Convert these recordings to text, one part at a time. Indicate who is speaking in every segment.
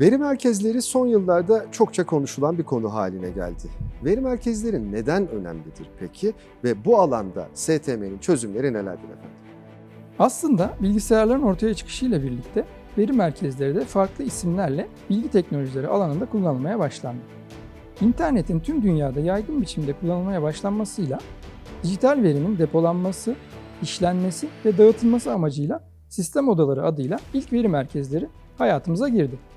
Speaker 1: Veri merkezleri son yıllarda çokça konuşulan bir konu haline geldi. Veri merkezleri neden önemlidir peki ve bu alanda STM'nin çözümleri nelerdir efendim?
Speaker 2: Aslında bilgisayarların ortaya çıkışıyla birlikte veri merkezleri de farklı isimlerle bilgi teknolojileri alanında kullanılmaya başlandı. İnternetin tüm dünyada yaygın biçimde kullanılmaya başlanmasıyla dijital verinin depolanması, işlenmesi ve dağıtılması amacıyla sistem odaları adıyla ilk veri merkezleri hayatımıza girdi.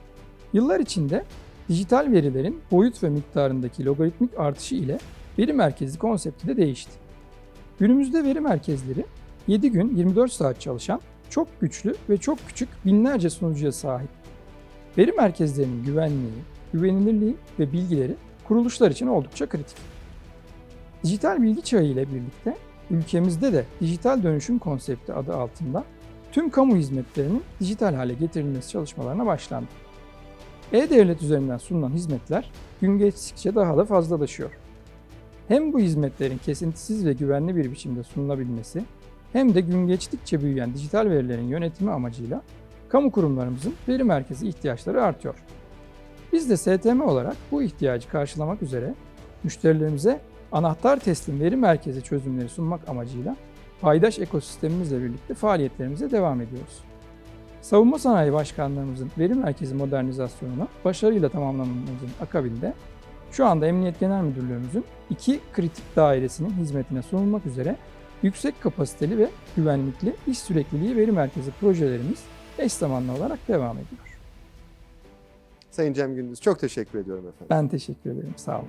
Speaker 2: Yıllar içinde dijital verilerin boyut ve miktarındaki logaritmik artışı ile veri merkezi konsepti de değişti. Günümüzde veri merkezleri 7 gün 24 saat çalışan çok güçlü ve çok küçük binlerce sunucuya sahip. Veri merkezlerinin güvenliği, güvenilirliği ve bilgileri kuruluşlar için oldukça kritik. Dijital bilgi çağı ile birlikte ülkemizde de dijital dönüşüm konsepti adı altında tüm kamu hizmetlerinin dijital hale getirilmesi çalışmalarına başlandı. E-Devlet üzerinden sunulan hizmetler gün geçtikçe daha da fazlalaşıyor. Hem bu hizmetlerin kesintisiz ve güvenli bir biçimde sunulabilmesi hem de gün geçtikçe büyüyen dijital verilerin yönetimi amacıyla kamu kurumlarımızın veri merkezi ihtiyaçları artıyor. Biz de STM olarak bu ihtiyacı karşılamak üzere müşterilerimize anahtar teslim veri merkezi çözümleri sunmak amacıyla paydaş ekosistemimizle birlikte faaliyetlerimize devam ediyoruz. Savunma Sanayi Başkanlığımızın veri merkezi modernizasyonuna başarıyla tamamlamamızın akabinde şu anda Emniyet Genel Müdürlüğümüzün iki kritik dairesinin hizmetine sunulmak üzere yüksek kapasiteli ve güvenlikli iş sürekliliği veri merkezi projelerimiz eş zamanlı olarak devam ediyor.
Speaker 1: Sayın Cem Gündüz çok teşekkür ediyorum efendim.
Speaker 2: Ben teşekkür ederim. Sağ olun.